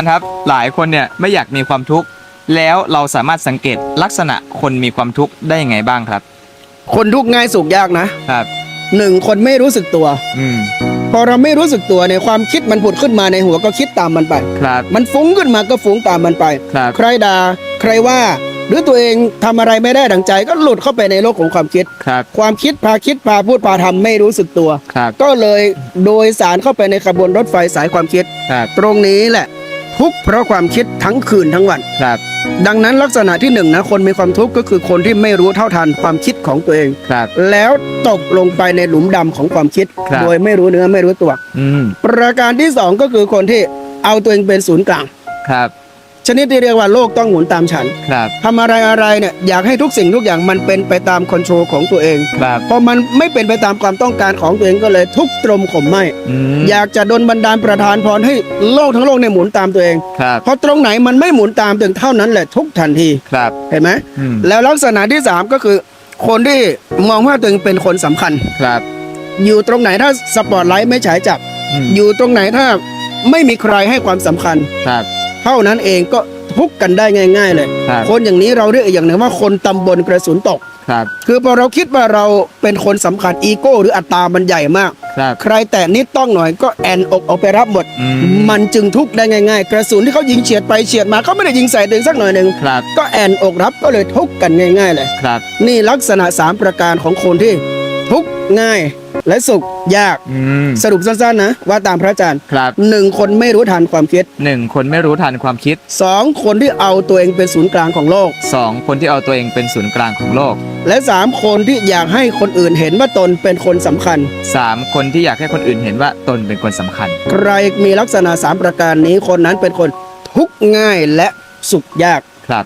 นะครับหลายคนเนี่ยไม่อยากมีความทุกข์แล้วเราสามารถสังเกตลักษณะคนมีความทุกข์ได้ยังไงบ้างครับ คนทุกข์ง่ายสุขยากนะครับหนึ่งคนไม่รู้สึกตัว อืมพอเราไม่รู้สึกตัวในยความคิดมันผุดขึ้นมาในหัวก็คิดตามมันไป ครับ มันฟุ้งขึ้นมาก็ฟุ้งตามมันไป ครับ ใครด่าใครว่า หรือตัวเองทำอะไรไม่ได้ดังใจก็หลุดเข้าไปในโลกของความคิด ครับความคิดพาคิดพาพูดพาทำไม่รู้สึกตัว ครับก็เลยโดยสารเข้าไปในขบวนรถไฟสายความคิด ครับตรงนี้แหละ ทุกข์เพราะความคิดทั้งคืนทั้งวัน ครับ ดังนั้นลักษณะที่หนึ่งนะคนมีความทุกข์ก็คือคนที่ไม่รู้เท่าทันความคิดของตัวเอง ครับ แล้วตกลงไปในหลุมดำของความคิด ครับ โดยไม่รู้เนื้อไม่รู้ตัว อืมประการที่สองก็คือคนที่เอาตัวเองเป็นศูนย์กลาง ครับ ชนิดที่เรียกว่าโลกต้องหมุนตามฉันครับ ทำอะไรอะไรเนี่ยอยากให้ทุกสิ่งทุกอย่างมันเป็นไปตามคอนโทรลของตัวเอง ครับพอมันไม่เป็นไปตามความต้องการของตัวเองก็เลยทุกข์ตรมข่มไหมอืมอยากจะดนบันดาลประทานพรให้โลกทั้งโลกเนี่ยหมุนตามตัวเอง ครับพอตรงไหนมันไม่หมุนตามถึงเท่านั้นแหละทุกข์ทันทีครับเห็นไหมอืมแล้วลักษณะที่สามก็คือคนที่มองว่าตัวเองเป็นคนสำคัญ ครับอยู่ตรงไหนถ้าสปอตไลท์ไม่ฉายจับ อืมอยู่ตรงไหนถ้าไม่มีใครให้ความสำคัญ ครับ เท่านั้นเองก็ทุกข์กันได้ง่าย ๆ เลย ครับ คนอย่างนี้เราเรียกอีกอย่างหนึ่งว่าคนตำบลกระสุนตก ครับ คือพอเราคิดว่าเราเป็นคนสำคัญอีโก้ หรืออัตตามันใหญ่มาก ครับ ใครแตะนิดต้องหน่อยก็แอนอกเอาไปรับหมด อืม มันจึงทุกข์ได้ง่าย ๆ กระสุนที่เขายิงเฉียดไปเฉียดมาเขาไม่ได้ยิงใส่ตัวเองสักหน่อยหนึ่งครับ ก็แอนอกรับก็เลยทุกข์กันง่าย ๆ เลย ครับ นี่ลักษณะสามประการของคนที่ทุกข์ง่าย และสุขยากอืมสรุปสั้นๆนะว่าตามพระอาจารย์ครับหนึ่งคนไม่รู้ทันความคิดหนึ่งคนไม่รู้ทันความคิดสองคนที่เอาตัวเองเป็นศูนย์กลางของโลก สองคนที่เอาตัวเองเป็นศูนย์กลางของโลกและสามคนที่อยากให้คนอื่นเห็นว่าตนเป็นคนสำคัญ สามคนที่อยากให้คนอื่นเห็นว่าตนเป็นคนสำคัญ ใครมีลักษณะสามประการนี้คนนั้นเป็นคนทุกข์ง่ายและสุขยาก ครับ